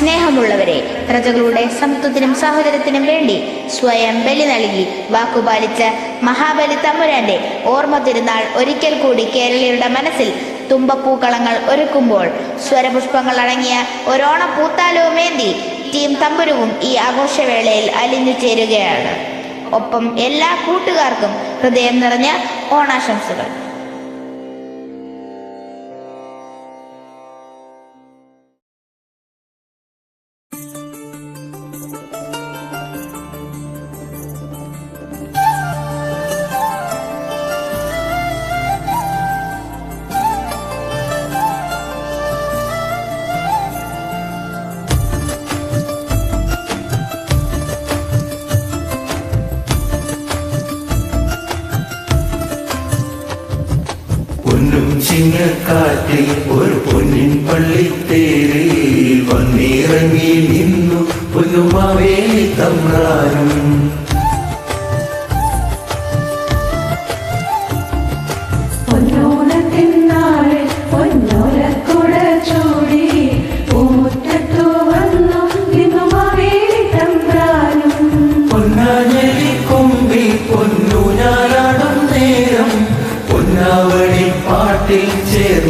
സ്നേഹമുള്ളവരെ പ്രജകളുടെ സമത്വത്തിനും സഹോദരത്തിനും വേണ്ടി സ്വയം ബലി നൽകി വാക്കുപാലിച്ച മഹാബലി തമ്പുരാന്റെ ഓർമ്മ തിരുനാൾ ഒരിക്കൽ കൂടി കേരളീയരുടെ മനസ്സിൽ തുമ്പപ്പൂക്കളങ്ങൾ ഒരുക്കുമ്പോൾ സ്വരപുഷ്പങ്ങൾ അടങ്ങിയ ഒരോണ പൂത്താലവുമേന്തി ടീം തമ്പുരുവും ഈ ആഘോഷവേളയിൽ അലിഞ്ഞു ചേരുകയാണ്. ഒപ്പം എല്ലാ കൂട്ടുകാർക്കും ഹൃദയം നിറഞ്ഞ ഓണാശംസകൾ. പൊന്നും ചിങ്ങക്കാറ്റിൽ ഒരു പൊന്നിൻ പള്ളിത്തേരിൽ വന്നിറങ്ങി നിന്നു പൊന്നുമാവേലി തമ്പ്രാനും.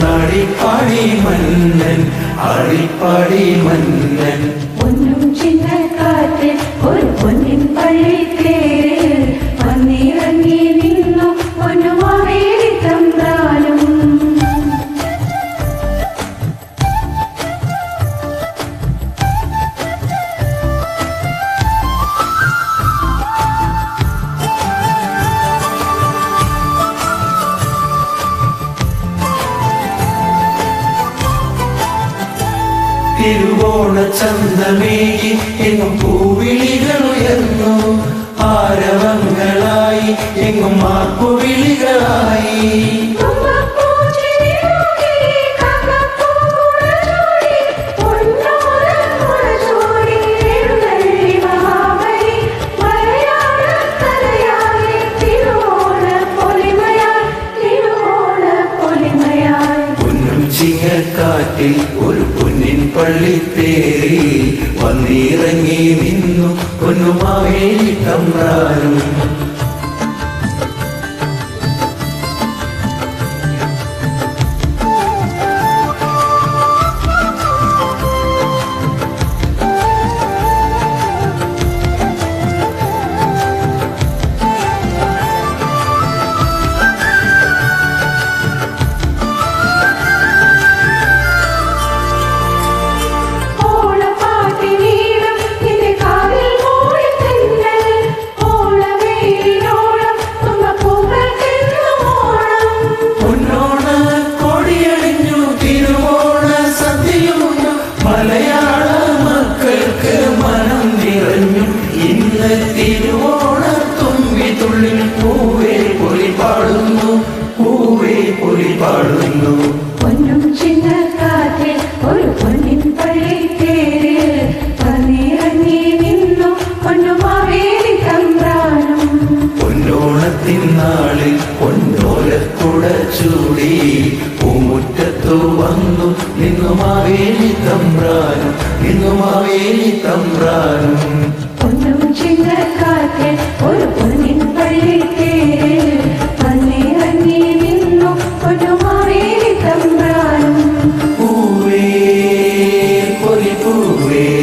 ചേർന്നാടി പാടി മന്നൻ ആടിപ്പാടി മന്നൻ പൊന്നും ചിന്നക്കാറ്റിൽ ഒരു പൊന്നിൻ പള്ളിത്തേരിൽ തിരുവോണ ചന്തമേകി എങ്ങും പൂവിളികൾ ഉയർന്നു ആരവങ്ങളായി എങ്ങും മാർപ്പുവിളികളായി. ചിങ്ങക്കാറ്റിൽ ഒരു പള്ളിത്തേരി വന്നിറങ്ങി നിന്നു പൊന്നുമാവേലി തമ്പ്രാനും. ചൂടി പൂമുറ്റത്തു വന്നു. നിന്നു മാവേലി തമ്പ്രാനും. നിന്നു മാവേലി തമ്പ്രാനും. പൂവേ പൊലി പൂവേ.